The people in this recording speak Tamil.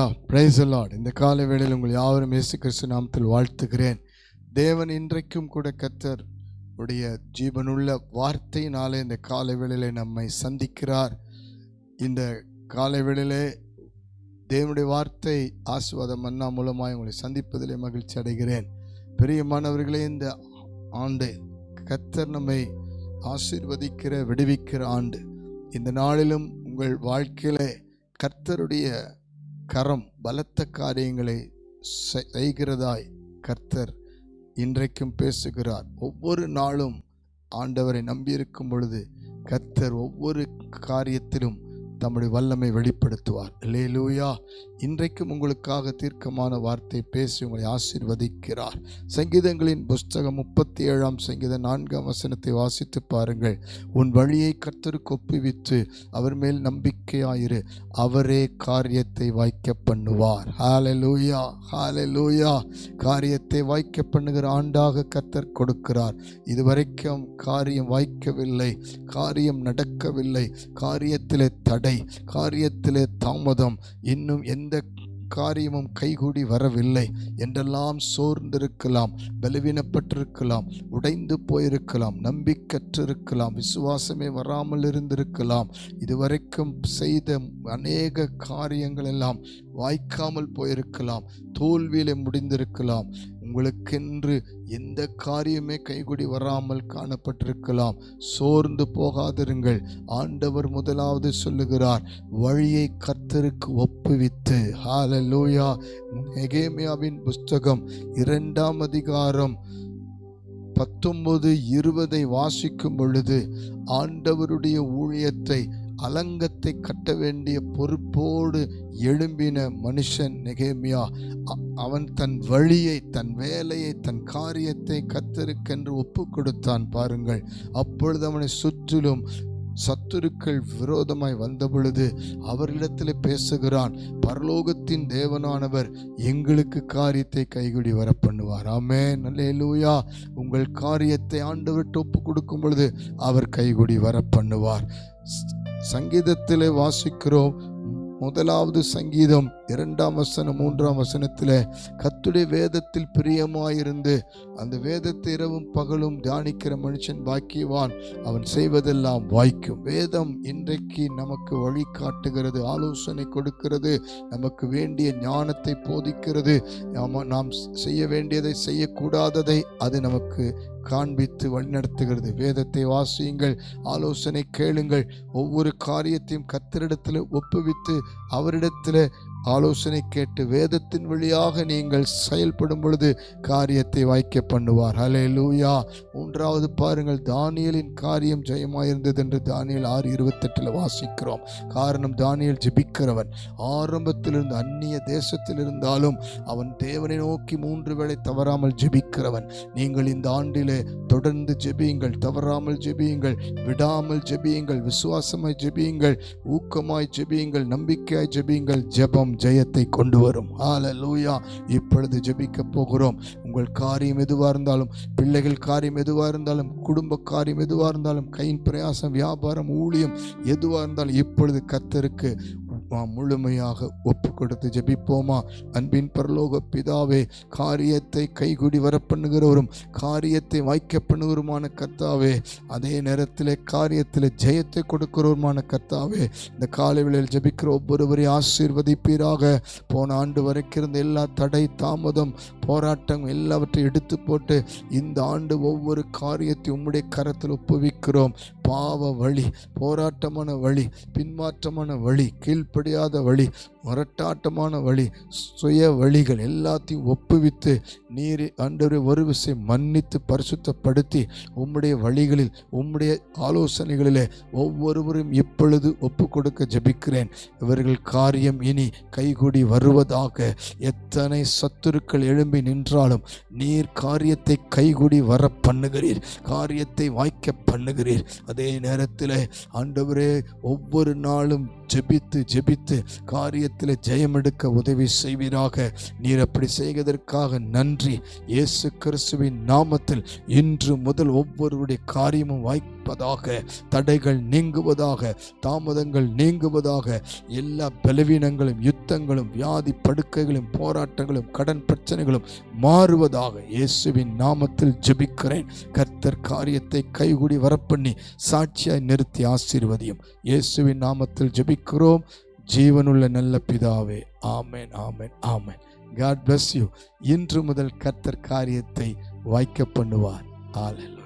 லூயா பிரைஸ் அல்லாட் இந்த காலை வேளையில் உங்கள் யாவரும் இயேசு கிறிஸ்து நாமத்தில் வாழ்த்துகிறேன். தேவன் இன்றைக்கும் கூட கத்தர் உடைய ஜீவனுள்ள வார்த்தையினாலே இந்த காலை வேளையில் நம்மை சந்திக்கிறார். இந்த காலை வேளையிலே தேவனுடைய வார்த்தை ஆசுவாதம் மன்னா மூலமாக உங்களை சந்திப்பதிலே மகிழ்ச்சி அடைகிறேன். பெரியமானவர்களே இந்த ஆண்டு கத்தர் நம்மை ஆசீர்வதிக்கிற விடுவிக்கிற ஆண்டு. இந்த நாளிலும் உங்கள் வாழ்க்கையிலே கர்த்தருடைய கரம் பலத்த காரியங்களை செ- செய்கிறதாய் கர்த்தர் இன்றைக்கும் பேசுகிறார். ஒவ்வொரு நாளும் ஆண்டவரை நம்பியிருக்கும் பொழுது கர்த்தர் ஒவ்வொரு காரியத்திலும் தம்முடைய வல்லமை வெளிப்படுத்துவார். லேலூயா இன்றைக்கும் உங்களுக்காக தீர்க்கமான வார்த்தை பேசி உங்களை ஆசீர்வதிக்கிறார். சங்கீதங்களின் புஸ்தகம் முப்பத்தி ஏழாம் சங்கீத நான்காம் வசனத்தை வாசித்து பாருங்கள். உன் வழியை கர்த்தருக்கு ஒப்புவித்து அவர் மேல் நம்பிக்கையாயிரு. அவரே காரியத்தை வாய்க்க பண்ணுவார். ஹாலலூயா ஹாலலூயா காரியத்தை வாய்க்க பண்ணுகிற ஆண்டாக கர்த்தர் கொடுக்கிறார். இதுவரைக்கும் காரியம் வாய்க்கவில்லை. காரியம் நடக்கவில்லை. காரியத்திலே தடை காரியத்திலே தாமதம் இன்னும் எந்த காரியமும் கைகூடி வரவில்லை. என்றெல்லாம் சோர்ந்திருக்கலாம் பலவீனப்பட்டிருக்கலாம் உடைந்து போயிருக்கலாம் நம்பிக்கற்றிருக்கலாம் விசுவாசமே வராமல் இருந்திருக்கலாம். இதுவரைக்கும் செய்த அநேக காரியங்கள் எல்லாம் வாய்க்காமல் போயிருக்கலாம் தோல்வியிலே முடிந்திருக்கலாம். உங்களுக்கென்று எந்த காரியமே கைகூடி வராமல் காணப்பட்டிருக்கலாம். சோர்ந்து போகாதிருங்கள். ஆண்டவர் முதலாவது சொல்லுகிறார் வழியை கர்த்தருக்கு ஒப்புவித்து. ஹalleluya நெகேமியாவின் புஸ்தகம் இரண்டாம் அதிகாரம் பத்தொன்பது இருபதை வாசிக்கும் பொழுது ஆண்டவருடைய ஊழியத்தை அலங்கத்தை கட்ட வேண்டிய பொறுப்போடு எழும்பின மனுஷன் நெகேமியா. அ- அவன் தன் வழியை தன் வேலையை தன் காரியத்தை கத்தருக்கென்று ஒப்பு கொடுத்தான் பாருங்கள். அப்பொழுது அவனை சுற்றிலும் சத்துருக்கள் விரோதமாய் வந்த பொழுது அவர்களிடத்தில் பேசுகிறான் பரலோகத்தின் தேவனானவர் எங்களுக்கு காரியத்தை கைகுடி வர பண்ணுவார் ஆமே நல்லேலூயா உங்கள் காரியத்தை ஆண்டவர்கிட்ட ஒப்பு கொடுக்கும் பொழுது அவர் கைகுடி வர பண்ணுவார் சங்கீதத்திலே வாசிக்கிறோம். முதலாவது சங்கீதம் இரண்டாம் வசனம் மூன்றாம் வசனத்தில் கத்துடைய வேதத்தில் பிரியமாயிருந்து அந்த வேதத்தை இரவும் பகலும் தியானிக்கிற மனுஷன் பாக்கியவான். அவன் செய்வதெல்லாம் வாய்க்கும். வேதம் இன்றைக்கு நமக்கு வழி காட்டுகிறது ஆலோசனை கொடுக்கிறது நமக்கு வேண்டிய ஞானத்தை போதிக்கிறது. நாம நாம் செய்ய வேண்டியதை செய்யக்கூடாததை அது நமக்கு காண்பித்து வழிநடத்துகிறது. வேதத்தை வாசியுங்கள் ஆலோசனை கேளுங்கள். ஒவ்வொரு காரியத்தையும் கத்தரிடத்தில் ஒப்புவித்து அவரிடத்தில் ஆலோசனை கேட்டு வேதத்தின் வழியாக நீங்கள் செயல்படும் பொழுது காரியத்தை வாய்க்க பண்ணுவார். ஹலே லூயா மூன்றாவது பாருங்கள் தானியலின் காரியம் ஜெயமாயிருந்தது என்று தானியல் ஆறு இருபத்தெட்டில் வாசிக்கிறோம். காரணம் தானியல் ஜெபிக்கிறவன். ஆரம்பத்திலிருந்து அந்நிய தேசத்தில் இருந்தாலும் அவன் தேவனை நோக்கி மூன்று வேளை தவறாமல் ஜெபிக்கிறவன். நீங்கள் இந்த ஆண்டிலே தொடர்ந்து ஜெபியுங்கள் தவறாமல் ஜெபியுங்கள் விடாமல் ஜெபியுங்கள் விசுவாசமாய் ஜெபியுங்கள் ஊக்கமாய் ஜெபியுங்கள் நம்பிக்கையாய் ஜெபியுங்கள் ஜெபம் ஜெயத்தை கொண்டு வரும். ஹalleluya இப்பொழுது ஜெபிக்க போகிறோம். உங்கள் காரியம் எதுவாக இருந்தாலும் பிள்ளைகள் காரியம் எதுவாக இருந்தாலும் குடும்ப காரியம் எதுவாக இருந்தாலும் கையின் பிரயாசம் வியாபாரம் ஊழியம் எதுவாக இருந்தாலும் இப்பொழுது கத்தருக்கு நாம் முழுமையாக ஒப்பு கொடுத்து ஜெபிப்போமா? அன்பின் பரலோக பிதாவே காரியத்தை கைகுடி வர பண்ணுகிறவரும் காரியத்தை வாய்க்க பண்ணுகிறவருமான கர்த்தாவே அதே நேரத்தில் காரியத்தில் ஜெயத்தை கொடுக்கிறவருமான கர்த்தாவே இந்த காலை வேளையில் ஜெபிக்கிற ஒவ்வொருவரையும் ஆசீர்வதிப்பீராக. போன ஆண்டு வரைக்கும் இருந்த எல்லா தடை தாமதம் போராட்டம் எல்லாவற்றையும் எடுத்து போட்டு இந்த ஆண்டு ஒவ்வொரு காரியத்தையும் உம்முடைய கரத்தில் ஒப்புவிக்கிறோம். பாவ வழி போராட்டமான வழி பின்மாற்றமான வழி கீழ்ப்படியாத வழி முரட்டாட்டமான வழி சுய வழிகள் எல்லாத்தையும் ஒப்புவித்து நீர் ஆண்டவரை ஒரு விசை மன்னித்து பரிசுத்தப்படுத்தி உம்முடைய வழிகளில் உம்முடைய ஆலோசனைகளிலே ஒவ்வொருவரும் இப்பொழுது ஒப்பு கொடுக்க ஜெபிக்கிறேன். இவர்கள் காரியம் இனி கைகூடி வருவதாக. எத்தனை சத்துருக்கள் எழும்பி நின்றாலும் நீர் காரியத்தை கைகூடி வர பண்ணுகிறீர் காரியத்தை வாய்க்க பண்ணுகிறீர். அதே நேரத்தில் ஆண்டவரே ஒவ்வொரு நாளும் ஜெபித்து ஜெபித்து காரிய காரியத்தில் ஜெயமெடுக்க உதவி செய்வீராக. நீர் அப்படி செய்வதற்காக நன்றி. இயேசு கிறிஸ்துவின் நாமத்தில் இன்று முதல் ஒவ்வொருவருடைய காரியமும் வாய்ப்பதாக தடைகள் நீங்குவதாக தாமதங்கள் நீங்குவதாக எல்லா பலவீனங்களும் யுத்தங்களும் வியாதி படுக்கைகளும் போராட்டங்களும் கடன் பிரச்சனைகளும் மாறுவதாக இயேசுவின் நாமத்தில் ஜெபிக்கிறேன். கர்த்தர் காரியத்தை கைகூடி வரப்பண்ணி சாட்சியாய் நிறுத்தி ஆசீர்வதியும். இயேசுவின் நாமத்தில் ஜெபிக்கிறோம். ஜீவனுள்ள நல்ல பிதாவே. ஆமேன் ஆமேன் ஆமேன். காட் பிளஸ் யூ இன்று முதல் கர்த்தர் காரியத்தை வாய்க்க பண்ணுவார். ஆலெல்லூயா